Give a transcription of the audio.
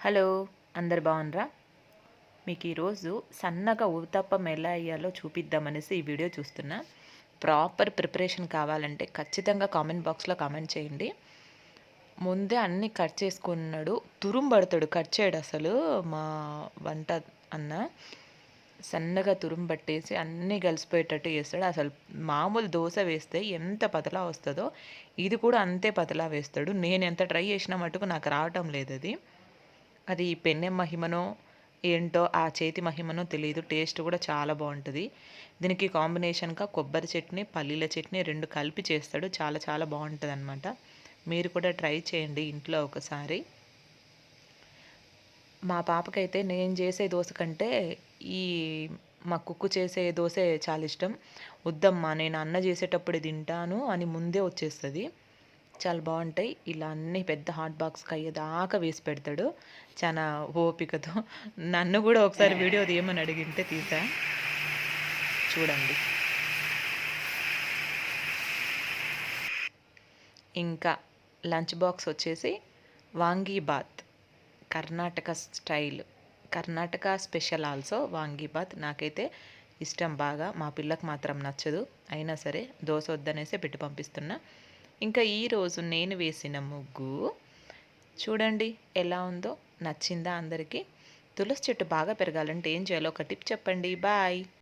Hello అందరు బాగున్నారా? మీకు ఈరోజు సన్నగా ఊతప్పం ఎలా అయ్యాలో చూపిద్దామనేసి ఈ వీడియో చూస్తున్నా. ప్రాపర్ ప్రిపరేషన్ కావాలంటే ఖచ్చితంగా కామెంట్ బాక్స్లో కామెంట్ చేయండి. ముందే అన్నీ కట్ చేసుకున్నాడు. తురుం పడతాడు కట్ చేయడు అసలు మా వంట అన్న. సన్నగా తురుం పట్టేసి అన్నీ కలిసిపోయేటట్టు చేస్తాడు. అసలు మామూలు దోశ వేస్తే ఎంత పతలా వస్తుందో ఇది కూడా అంతే పతలా వేస్తాడు. నేను ఎంత ట్రై చేసినా మటుకు నాకు రావటం లేదు అది. అది పెన్నె మహిమనో ఏంటో ఆ చేతి మహిమనో తెలియదు టేస్ట్ కూడా చాలా బాగుంటుంది. దీనికి కాంబినేషన్గా కొబ్బరి చట్నీ పల్లీల చట్నీ రెండు కలిపి చేస్తాడు. చాలా చాలా బాగుంటుంది అనమాట మీరు కూడా ట్రై చేయండి ఇంట్లో ఒకసారి. మా పాపకైతే నేను చేసే దోశ కంటే ఈ మా కుక్కు చేసే దోశ చాలా ఇష్టం. వద్దమ్మా నేను అన్న చేసేటప్పుడు తింటాను అని ముందే వచ్చేస్తుంది. చాలా బాగుంటాయి. ఇలా అన్ని పెద్ద హాట్ బాక్స్కి అయ్యేదాకా వేసి పెడతాడు. చాలా ఓపికతో. నన్ను కూడా ఒకసారి వీడియో తీయమని అడిగింటే తీసా. చూడండి. ఇంకా లంచ్ బాక్స్ వచ్చేసి vangibath Karnataka style. Karnataka special also vangibath. నాకైతే ఇష్టం బాగా. మా పిల్లకు మాత్రం నచ్చదు. అయినా సరే దోశ వద్దనేసి పెట్టి పంపిస్తున్నా. ఇంకా ఈరోజు నేను వేసిన ముగ్గు చూడండి ఎలా ఉందో. నచ్చిందా అందరికీ? తులసి చెట్టు బాగా పెరగాలంటే ఏం చేయాలో ఒక టిప్ చెప్పండి. బాయ్.